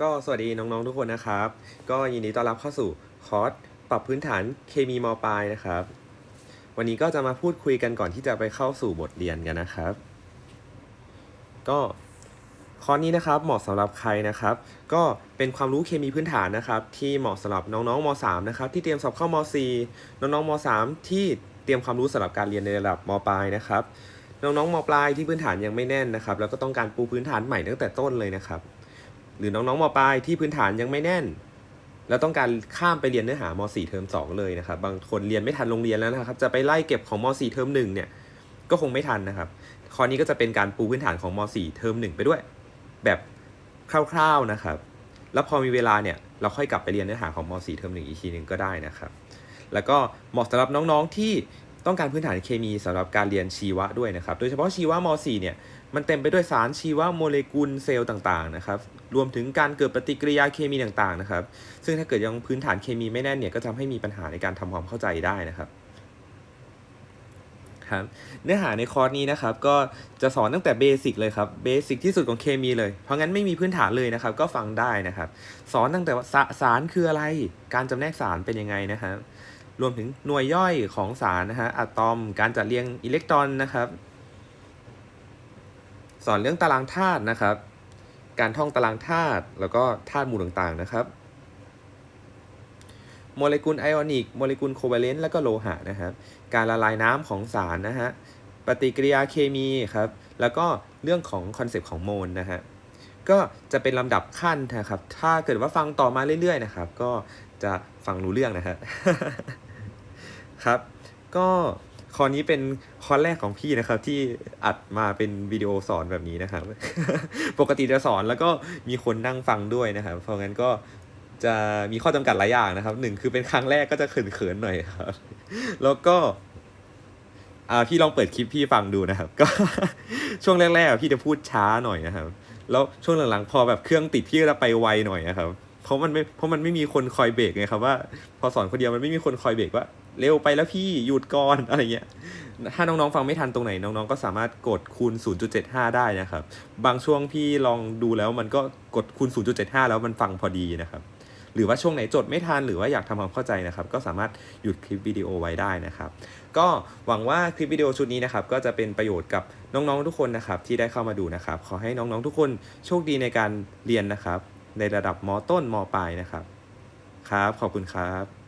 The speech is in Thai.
ก็สวัสดีน้องๆทุกคนนะครับ ก็ยินดีต้อนรับเข้าสู่คอร์สปรับพื้นฐานเคมีมปลายนะครับ วันนี้ก็จะมาพูดคุยกันก่อนที่จะไปเข้าสู่บทเรียนกันนะครับ ก็คอร์สนี้นะครับเหมาะสำหรับใครนะครับ ก็เป็นความรู้เคมีพื้นฐานนะครับ ที่เหมาะสำหรับน้องๆม .3 นะครับ ที่เตรียมสอบเข้าม4น้องๆม .3 ที่เตรียมความรู้สำหรับการเรียนในระดับมปลายนะครับน้องๆมปลายที่พื้นฐานยังไม่แน่นนะครับ แล้วก็ต้องการปูพื้นฐานใหม่ตั้งแต่ต้นเลยนะครับ หรือน้องๆมปลายที่พื้นฐานยังไม่แน่น แล้วต้องการข้ามไปเรียนเนื้อหาม4เทอม2 เลยนะครับ บางคนเรียนไม่ทันโรงเรียนแล้วนะครับ จะไปไล่เก็บของม4เทอม1เนี่ยก็คงไม่ทันนะครับ ข้อนี้ก็จะเป็นการปูพื้นฐานของม4เทอม1 ไปด้วย แบบคร่าวๆนะครับ แล้วพอมีเวลาเนี่ยเราค่อยกลับไปเรียนเนื้อหาของม4เทอม1อีกทีหนึ่งก็ได้นะครับ แล้วก็เหมาะสำหรับน้องๆที่ต้องการพื้นฐานเคมีสำหรับการเรียนชีวะด้วยนะครับ โดยเฉพาะชีวะม .4 เนี่ย มันเต็มไปด้วยสารชีวโมเลกุลเซลล์ต่างๆนะครับ รวมถึงการเกิดปฏิกิริยาเคมีต่างๆนะครับ ซึ่งถ้าเกิดยังพื้นฐานเคมีไม่แน่นเนี่ยก็จะทำให้มีปัญหาในการทำความเข้าใจได้นะครับครับเนื้อหาในคอร์สนี้นะครับก็จะสอนตั้งแต่เบสิกเลยครับเบสิกที่สุดของเคมีเลย เพราะงั้นไม่มีพื้นฐานเลยนะครับ ก็ฟังได้นะครับ สอนตั้งแต่ว่าสาสารคืออะไร การจำแนกสารเป็นยังไงนะครับรวมถึงหน่วยย่อยของสารนะฮะอะตอม การจัดเรียงอิเล็กตรอนนะครับ สอนเรื่องตารางธาตุนะครับ การท่องตารางธาตุแล้วก็ธาตุหมู่ต่างๆนะครับ โมเลกุลไอออนิก โมเลกุลโคเวเลนต์แล้วก็โลหะนะครับ การละลายน้ำของสารนะฮะ ปฏิกิริยาเคมีครับ แล้วก็เรื่องของคอนเซปต์ของโมลนะฮะ ก็จะเป็นลำดับขั้นนะครับ ถ้าเกิดว่าฟังต่อมาเรื่อยๆนะครับ ก็จะฟังรู้เรื่องนะฮะ ครับ ก็ คอร์สนี้เป็นคอร์สแรกของพี่นะครับ ที่อัดมาเป็นวิดีโอสอนแบบนี้นะครับ ปกติจะสอนแล้วก็มีคนนั่งฟังด้วยนะครับ เพราะงั้นก็จะมีข้อจำกัดหลายอย่างนะครับหนึ่งคือเป็นครั้งแรกก็จะเขินๆหน่อยครับ แล้วก็อ่าพี่ลองเปิดคลิปพี่ฟังดูนะครับ ก็ช่วงแรกๆพี่จะพูดช้าหน่อยนะครับ แล้วช่วงหลังๆพอแบบเครื่องติดพี่ก็จะไปไวหน่อยนะครับ เพราะมันไม่เพราะมันไม่มีคนคอยเบรกไงครับว่า พอสอนคนเดียวมันไม่มีคนคอยเบรกว่าเร็วไปแล้วพี่หยุดก่อนอะไรเงี้ยถ้าน้องๆฟังไม่ทันตรงไหนน้องๆก็สามารถกดคูณ 0.75 ได้นะครับ บางช่วงพี่ลองดูแล้วมันก็กดคูณ 0.75 แล้วมันฟังพอดีนะครับ หรือว่าช่วงไหนจดไม่ทันหรือว่าอยากทำความเข้าใจนะครับ ก็สามารถหยุดคลิปวิดีโอไว้ได้นะครับ ก็หวังว่าคลิปวิดีโอชุดนี้นะครับก็จะเป็นประโยชน์กับน้องๆทุกคนนะครับที่ได้เข้ามาดูนะครับ ขอให้น้องๆทุกคนโชคดีในการเรียนนะครับ ในระดับมต้นมปลายนะครับ ครับ ขอบคุณครับ